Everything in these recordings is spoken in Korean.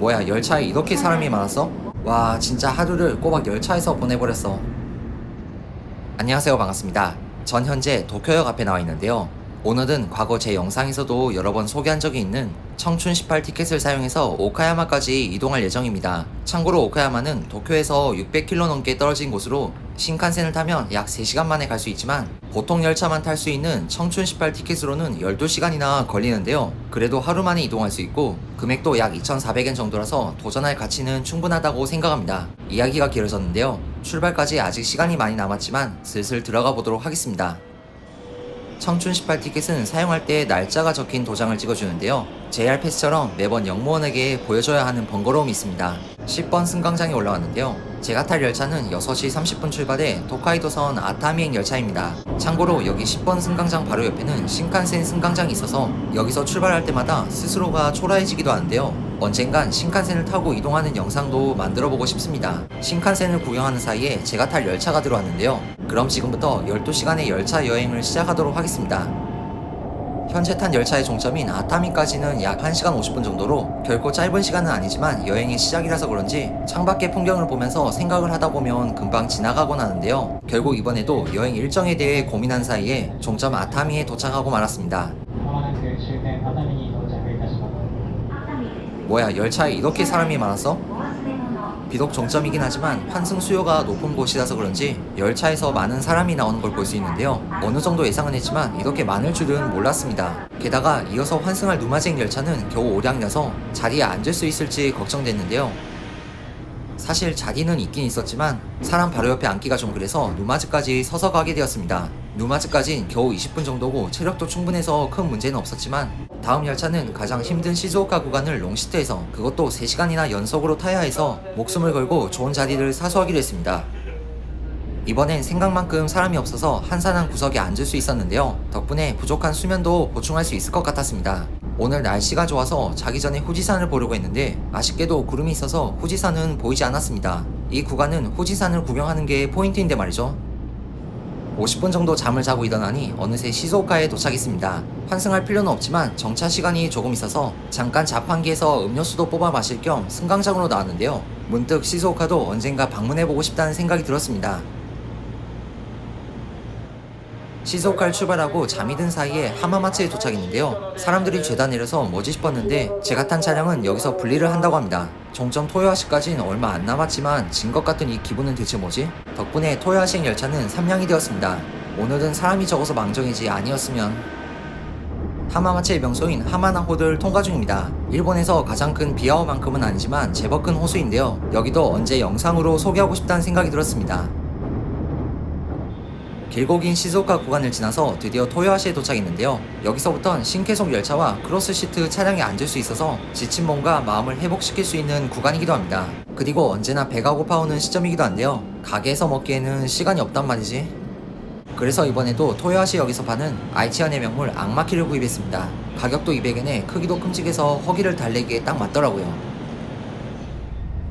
뭐야 열차에 이렇게 사람이 많았어? 와 진짜 하루를 꼬박 열차에서 보내버렸어. 안녕하세요 반갑습니다. 전 현재 도쿄역 앞에 나와 있는데요 오늘은 과거 제 영상에서도 여러 번 소개한 적이 있는 청춘 18 티켓을 사용해서 오카야마까지 이동할 예정입니다. 참고로 오카야마는 도쿄에서 600km 넘게 떨어진 곳으로 신칸센을 타면 약 3시간 만에 갈 수 있지만 보통 열차만 탈 수 있는 청춘 18 티켓으로는 12시간이나 걸리는데요. 그래도 하루 만에 이동할 수 있고 금액도 약 2,400엔 정도라서 도전할 가치는 충분하다고 생각합니다. 이야기가 길어졌는데요. 출발까지 아직 시간이 많이 남았지만 슬슬 들어가 보도록 하겠습니다. 청춘 18 티켓은 사용할 때 날짜가 적힌 도장을 찍어주는데요. JR 패스처럼 매번 영무원에게 보여줘야 하는 번거로움이 있습니다. 10번 승강장에 올라왔는데요. 제가 탈 열차는 6시 30분 출발의 도카이도선 아타미행 열차입니다. 참고로 여기 10번 승강장 바로 옆에는 신칸센 승강장이 있어서 여기서 출발할 때마다 스스로가 초라해지기도 하는데요. 언젠간 신칸센을 타고 이동하는 영상도 만들어 보고 싶습니다. 신칸센을 구경하는 사이에 제가 탈 열차가 들어왔는데요. 그럼 지금부터 12시간의 열차 여행을 시작하도록 하겠습니다. 현재 탄 열차의 종점인 아타미까지는 약 1시간 50분 정도로 결코 짧은 시간은 아니지만 여행의 시작이라서 그런지 창밖의 풍경을 보면서 생각을 하다 보면 금방 지나가곤 하는데요. 결국 이번에도 여행 일정에 대해 고민한 사이에 종점 아타미에 도착하고 말았습니다. 뭐야 열차에 이렇게 사람이 많았어? 비록 종점이긴 하지만 환승 수요가 높은 곳이라서 그런지 열차에서 많은 사람이 나오는 걸 볼 수 있는데요. 어느 정도 예상은 했지만 이렇게 많을 줄은 몰랐습니다. 게다가 이어서 환승할 누마쟁 열차는 겨우 오량이라서 자리에 앉을 수 있을지 걱정됐는데요. 사실 자리는 있긴 있었지만 사람 바로 옆에 앉기가 좀 그래서 누마즈까지 서서 가게 되었습니다. 누마즈까진 겨우 20분 정도고 체력도 충분해서 큰 문제는 없었지만 다음 열차는 가장 힘든 시즈오카 구간을 롱시트에서 그것도 3시간이나 연속으로 타야 해서 목숨을 걸고 좋은 자리를 사수하기로 했습니다. 이번엔 생각만큼 사람이 없어서 한산한 구석에 앉을 수 있었는데요. 덕분에 부족한 수면도 보충할 수 있을 것 같았습니다. 오늘 날씨가 좋아서 자기 전에 후지산을 보려고 했는데 아쉽게도 구름이 있어서 후지산은 보이지 않았습니다. 이 구간은 후지산을 구경하는 게 포인트인데 말이죠. 50분 정도 잠을 자고 일어나니 어느새 시즈오카에 도착했습니다. 환승할 필요는 없지만 정차 시간이 조금 있어서 잠깐 자판기에서 음료수도 뽑아 마실 겸 승강장으로 나왔는데요. 문득 시즈오카도 언젠가 방문해보고 싶다는 생각이 들었습니다. 시즈오카를 출발하고 잠이 든 사이에 하마마츠에 도착했는데요. 사람들이 죄다 내려서 뭐지 싶었는데 제가 탄 차량은 여기서 분리를 한다고 합니다. 종점 토요하시까지는 얼마 안 남았지만 진 것 같은 이 기분은 대체 뭐지? 덕분에 토요하시행 열차는 3량이 되었습니다. 오늘은 사람이 적어서 망정이지 아니었으면 하마마츠의 명소인 하마나호를 통과 중입니다. 일본에서 가장 큰 비아오만큼은 아니지만 제법 큰 호수인데요. 여기도 언제 영상으로 소개하고 싶다는 생각이 들었습니다. 길고 긴 시즈오카 구간을 지나서 드디어 토요하시에 도착했는데요. 여기서부턴 신케속 열차와 크로스시트 차량에 앉을 수 있어서 지친 몸과 마음을 회복시킬 수 있는 구간이기도 합니다. 그리고 언제나 배가 고파오는 시점이기도 한데요. 가게에서 먹기에는 시간이 없단 말이지. 그래서 이번에도 토요하시역에서 파는 아이치현의 명물 악마키를 구입했습니다. 가격도 200엔에 크기도 큼직해서 허기를 달래기에 딱 맞더라고요.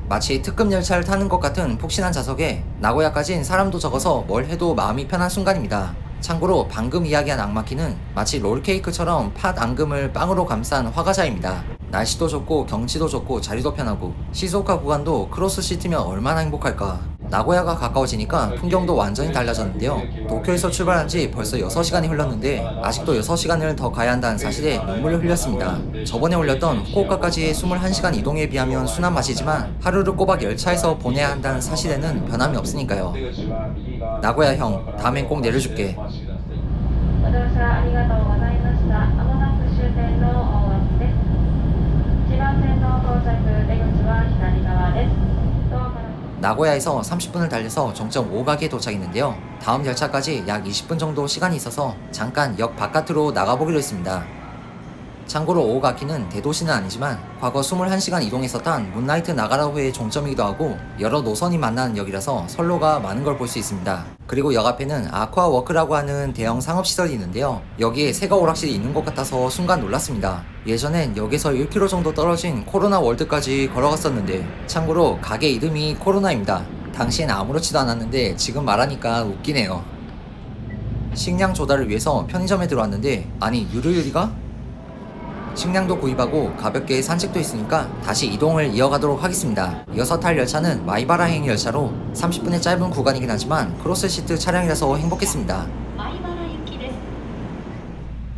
마치 특급 열차를 타는 것 같은 푹신한 좌석에 나고야까진 사람도 적어서 뭘 해도 마음이 편한 순간입니다. 참고로 방금 이야기한 악마키는 마치 롤케이크처럼 팥 앙금을 빵으로 감싼 화과자입니다. 날씨도 좋고 경치도 좋고 자리도 편하고 시즈오카 구간도 크로스 시트면 얼마나 행복할까. 나고야가 가까워지니까 풍경도 완전히 달라졌는데요. 도쿄에서 출발한 지 벌써 6시간이 흘렀는데 아직도 6시간을 더 가야 한다는 사실에 눈물을 흘렸습니다. 저번에 올렸던 후쿠오카까지의 21시간 이동에 비하면 순한 맛이지만 하루를 꼬박 열차에서 보내야 한다는 사실에는 변함이 없으니까요. 나고야 형, 다음엔 꼭 내려줄게. ご乗車ありがとうございました。まもなく終点の大脇です。千葉線の到着出口は左側です。 나고야에서 30분을 달려서 정점 5가기에 도착했는데요. 다음 열차까지 약 20분 정도 시간이 있어서 잠깐 역 바깥으로 나가보기로 했습니다. 참고로 오가키는 대도시는 아니지만 과거 21시간 이동했었던 문라이트 나가라호의 종점이기도 하고 여러 노선이 만나는 역이라서 선로가 많은 걸 볼 수 있습니다. 그리고 역 앞에는 아쿠아워크라고 하는 대형 상업시설이 있는데요. 여기에 새가 오락실이 있는 것 같아서 순간 놀랐습니다. 예전엔 역에서 1km 정도 떨어진 코로나 월드까지 걸어갔었는데 참고로 가게 이름이 코로나입니다. 당시엔 아무렇지도 않았는데 지금 말하니까 웃기네요. 식량 조달을 위해서 편의점에 들어왔는데 아니 유르유리가? 식량도 구입하고 가볍게 산책도 있으니까 다시 이동을 이어가도록 하겠습니다. 이어서 탈 열차는 마이바라행 열차로 30분의 짧은 구간이긴 하지만 크로스시트 차량이라서 행복했습니다.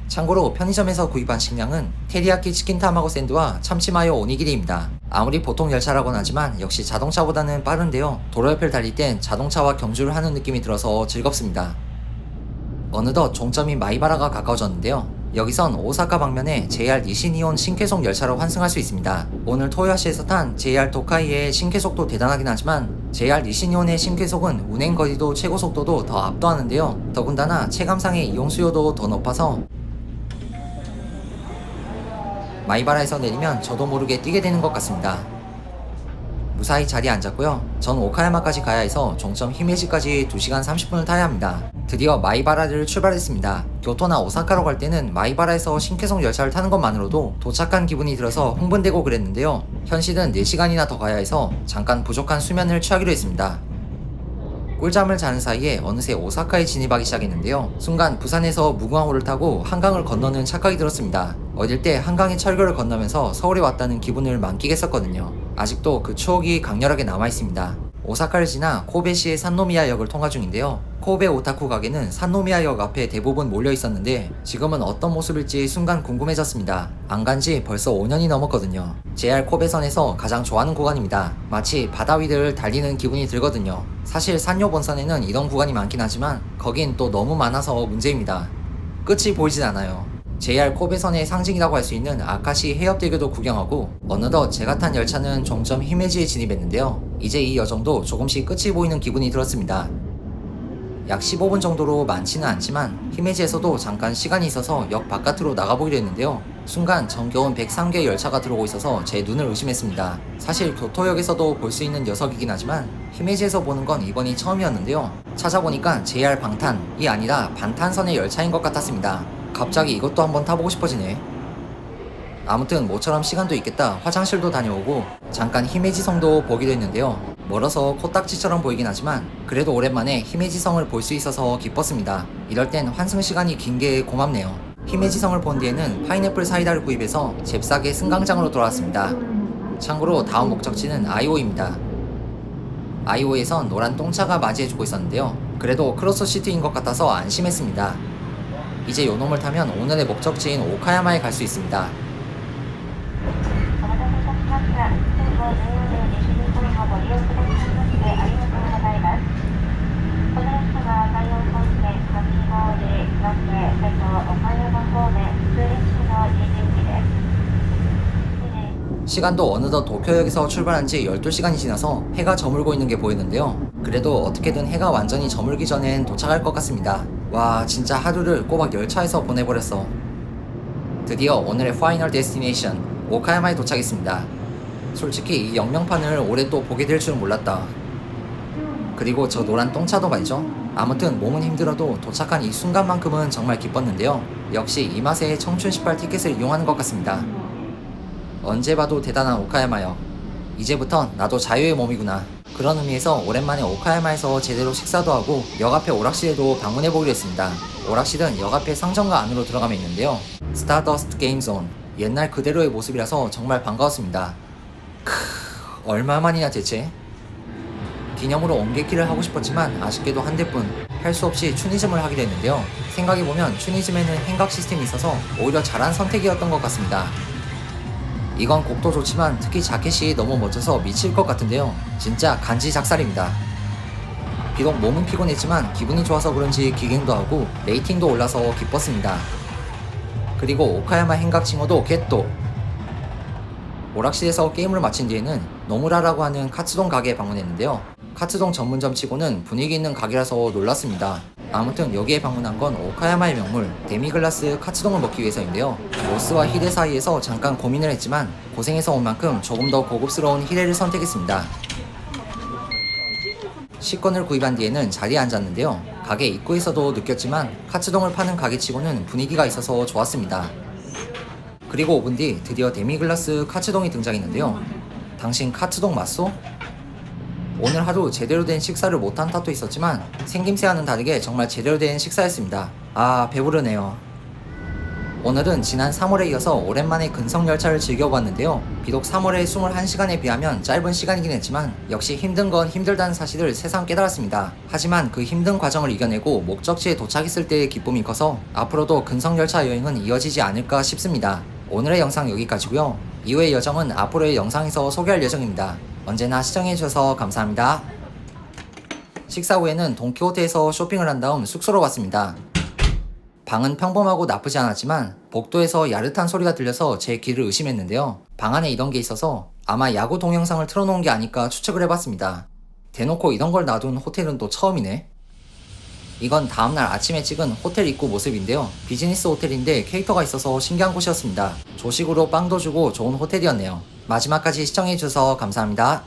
참고로 편의점에서 구입한 식량은 테리야키 치킨 타마고 샌드와 참치마요 오니기리입니다. 아무리 보통 열차라곤 하지만 역시 자동차보다는 빠른데요. 도로 옆을 달릴 땐 자동차와 경주를 하는 느낌이 들어서 즐겁습니다. 어느덧 종점인 마이바라가 가까워졌는데요. 여기선 오사카 방면에 JR 니시니온 신쾌속 열차로 환승할 수 있습니다. 오늘 토요시에서 탄 JR 도카이의 신쾌속도 대단하긴 하지만 JR 니시니온의 신쾌속은 운행 거리도 최고 속도도 더 압도하는데요. 더군다나 체감상의 이용 수요도 더 높아서 마이바라에서 내리면 저도 모르게 뛰게 되는 것 같습니다. 무사히 자리에 앉았고요. 전 오카야마까지 가야 해서 종점 히메지까지 2시간 30분을 타야 합니다. 드디어 마이바라를 출발했습니다. 교토나 오사카로 갈 때는 마이바라에서 신쾌속 열차를 타는 것만으로도 도착한 기분이 들어서 흥분되고 그랬는데요. 현실은 4시간이나 더 가야 해서 잠깐 부족한 수면을 취하기로 했습니다. 꿀잠을 자는 사이에 어느새 오사카에 진입하기 시작했는데요. 순간 부산에서 무궁화호를 타고 한강을 건너는 착각이 들었습니다. 어릴 때 한강의 철교를 건너면서 서울에 왔다는 기분을 만끽했었거든요. 아직도 그 추억이 강렬하게 남아 있습니다. 오사카를 지나 코베시의 산노미야역을 통과 중인데요. 코베 오타쿠 가게는 산노미야역 앞에 대부분 몰려 있었는데 지금은 어떤 모습일지 순간 궁금해졌습니다. 안 간 지 벌써 5년이 넘었거든요. JR 코베선에서 가장 좋아하는 구간입니다. 마치 바다 위를 달리는 기분이 들거든요. 사실 산요 본선에는 이런 구간이 많긴 하지만 거긴 또 너무 많아서 문제입니다. 끝이 보이진 않아요. JR 코베선의 상징이라고 할 수 있는 아카시 해협대교도 구경하고 어느덧 제가 탄 열차는 종점 히메지에 진입했는데요. 이제 이 여정도 조금씩 끝이 보이는 기분이 들었습니다. 약 15분 정도로 많지는 않지만 히메지에서도 잠깐 시간이 있어서 역 바깥으로 나가보기로 했는데요. 순간 정겨운 103개 열차가 들어오고 있어서 제 눈을 의심했습니다. 사실 교토역에서도 볼 수 있는 녀석이긴 하지만 히메지에서 보는 건 이번이 처음이었는데요. 찾아보니까 JR 방탄이 아니라 반탄선의 열차인 것 같았습니다. 갑자기 이것도 한번 타보고 싶어지네. 아무튼 모처럼 시간도 있겠다 화장실도 다녀오고 잠깐 히메지성도 보기도 했는데요. 멀어서 코딱지처럼 보이긴 하지만 그래도 오랜만에 히메지성을 볼 수 있어서 기뻤습니다. 이럴 땐 환승 시간이 긴 게 고맙네요. 히메지성을 본 뒤에는 파인애플 사이다를 구입해서 잽싸게 승강장으로 돌아왔습니다. 참고로 다음 목적지는 아이오입니다. 아이오에선 노란 똥차가 맞이해주고 있었는데요. 그래도 크로스 시트인 것 같아서 안심했습니다. 이제 요놈을 타면 오늘의 목적지인 오카야마에 갈 수 있습니다. 시간도 어느덧 도쿄역에서 출발한 지 12시간이 지나서 해가 저물고 있는 게 보이는데요. 그래도 어떻게든 해가 완전히 저물기 전엔 도착할 것 같습니다. 와, 진짜 하루를 꼬박 열차에서 보내버렸어. 드디어 오늘의 파이널 데스티네이션 오카야마에 도착했습니다. 솔직히 이 영명판을 올해 또 보게 될 줄은 몰랐다. 그리고 저 노란 똥차도 말이죠. 아무튼 몸은 힘들어도 도착한 이 순간만큼은 정말 기뻤는데요. 역시 이 맛에 청춘 18 티켓을 이용하는 것 같습니다. 언제 봐도 대단한 오카야마역. 이제부턴 나도 자유의 몸이구나. 그런 의미에서 오랜만에 오카야마에서 제대로 식사도 하고 역 앞에 오락실에도 방문해보기로 했습니다. 오락실은 역 앞에 상점가 안으로 들어가면 있는데요. 스타더스트 게임존. 옛날 그대로의 모습이라서 정말 반가웠습니다. 크, 얼마만이나 대체? 기념으로 옹개키를 하고 싶었지만 아쉽게도 한 대뿐 할 수 없이 추니즘을 하게 됐는데요. 생각해보면 추니즘에는 행각 시스템이 있어서 오히려 잘한 선택이었던 것 같습니다. 이건 곡도 좋지만 특히 자켓이 너무 멋져서 미칠 것 같은데요. 진짜 간지 작살입니다. 비록 몸은 피곤했지만 기분이 좋아서 그런지 기갱도 하고 레이팅도 올라서 기뻤습니다. 그리고 오카야마 행각 칭호도 겟도 오락실에서 게임을 마친 뒤에는 노무라라고 하는 카츠동 가게에 방문했는데요. 카츠동 전문점 치고는 분위기 있는 가게라서 놀랐습니다. 아무튼 여기에 방문한 건 오카야마의 명물 데미글라스 카츠동을 먹기 위해서인데요. 로스와 히레 사이에서 잠깐 고민을 했지만 고생해서 온 만큼 조금 더 고급스러운 히레를 선택했습니다. 식권을 구입한 뒤에는 자리에 앉았는데요. 가게 입구에서도 느꼈지만 카츠동을 파는 가게치고는 분위기가 있어서 좋았습니다. 그리고 5분 뒤 드디어 데미글라스 카츠동이 등장했는데요. 당신 카츠동 맞소? 오늘 하루 제대로 된 식사를 못한 탓도 있었지만 생김새와는 다르게 정말 제대로 된 식사였습니다. 아 배부르네요. 오늘은 지난 3월에 이어서 오랜만에 근성열차를 즐겨봤는데요. 비록 3월의 21시간에 비하면 짧은 시간이긴 했지만 역시 힘든 건 힘들다는 사실을 새삼 깨달았습니다. 하지만 그 힘든 과정을 이겨내고 목적지에 도착했을 때의 기쁨이 커서 앞으로도 근성열차 여행은 이어지지 않을까 싶습니다. 오늘의 영상 여기까지고요. 이후의 여정은 앞으로의 영상에서 소개할 예정입니다. 언제나 시청해주셔서 감사합니다. 식사 후에는 동키호테에서 쇼핑을 한 다음 숙소로 갔습니다. 방은 평범하고 나쁘지 않았지만 복도에서 야릇한 소리가 들려서 제 귀를 의심했는데요. 방 안에 이런 게 있어서 아마 야구 동영상을 틀어놓은 게 아닐까 추측을 해봤습니다. 대놓고 이런 걸 놔둔 호텔은 또 처음이네. 이건 다음날 아침에 찍은 호텔 입구 모습인데요. 비즈니스 호텔인데 캐릭터가 있어서 신기한 곳이었습니다. 조식으로 빵도 주고 좋은 호텔이었네요. 마지막까지 시청해주셔서 감사합니다.